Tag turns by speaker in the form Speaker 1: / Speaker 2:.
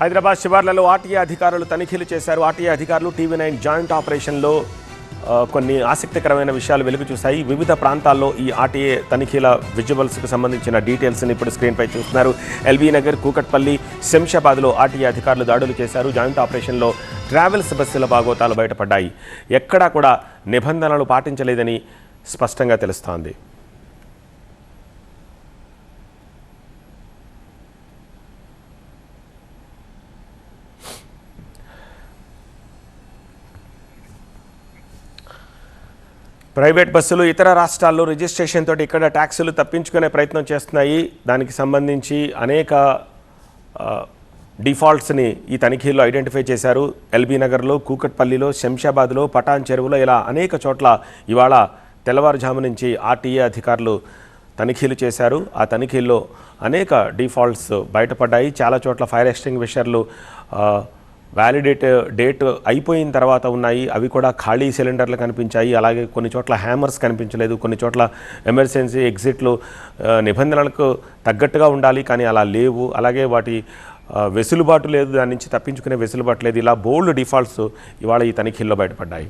Speaker 1: Hyderabad శివార్లలో RTA అధికారులు తనిఖీలు చేశారు. ఆర్టీఏ అధికారులు టీవీ నైన్ జాయింట్ ఆపరేషన్లో కొన్ని ఆసక్తికరమైన విషయాలు వెలుగు చూశాయి. వివిధ ప్రాంతాల్లో ఈ ఆర్టీఏ తనిఖీల విజువల్స్కు సంబంధించిన డీటెయిల్స్ని ఇప్పుడు స్క్రీన్పై చూస్తున్నారు. ఎల్బీ నగర్ కూకట్పల్లి శంషాబాద్లో ఆర్టీఏ అధికారులు దాడులు చేశారు. జాయింట్ ఆపరేషన్లో ట్రావెల్స్ బస్సుల బాగోతాలు బయటపడ్డాయి. ఎక్కడా కూడా నిబంధనలు పాటించలేదని స్పష్టంగా తెలుస్తోంది. ప్రైవేట్ బస్సులు ఇతర రాష్ట్రాల్లో రిజిస్ట్రేషన్ తోటి ఇక్కడ ట్యాక్సులు తప్పించుకునే ప్రయత్నం చేస్తున్నాయి. దానికి సంబంధించి అనేక డిఫాల్ట్స్ని ఈ తనిఖీల్లో ఐడెంటిఫై చేశారు. ఎల్బీ నగర్లో కూకట్పల్లిలో శంషాబాద్లో పటాన్ చెరువులో ఇలా అనేక చోట్ల ఇవాళ తెల్లవారుజాము నుంచి ఆర్టీఏ అధికారులు తనిఖీలు చేశారు. ఆ తనిఖీల్లో అనేక డిఫాల్ట్స్ బయటపడ్డాయి. చాలా చోట్ల ఫైర్ ఎక్స్టింగ్విషర్లు వ్యాలిడేట్ డేట్ అయిపోయిన తర్వాత ఉన్నాయి. అవి కూడా ఖాళీ సిలిండర్లు కనిపించాయి. అలాగే కొన్ని చోట్ల హ్యామర్స్ కనిపించలేదు. కొన్ని చోట్ల ఎమర్జెన్సీ ఎగ్జిట్లు నిబంధనలకు తగ్గట్టుగా ఉండాలి కానీ అలా లేవు. అలాగే వాటి వెసులుబాటు లేదు. దాని నుంచి తప్పించుకునే వెసులుబాటు లేదు. ఇలా బోల్డ్ డిఫాల్ట్స్ ఇవాళ ఈ తనిఖీల్లో బయటపడ్డాయి.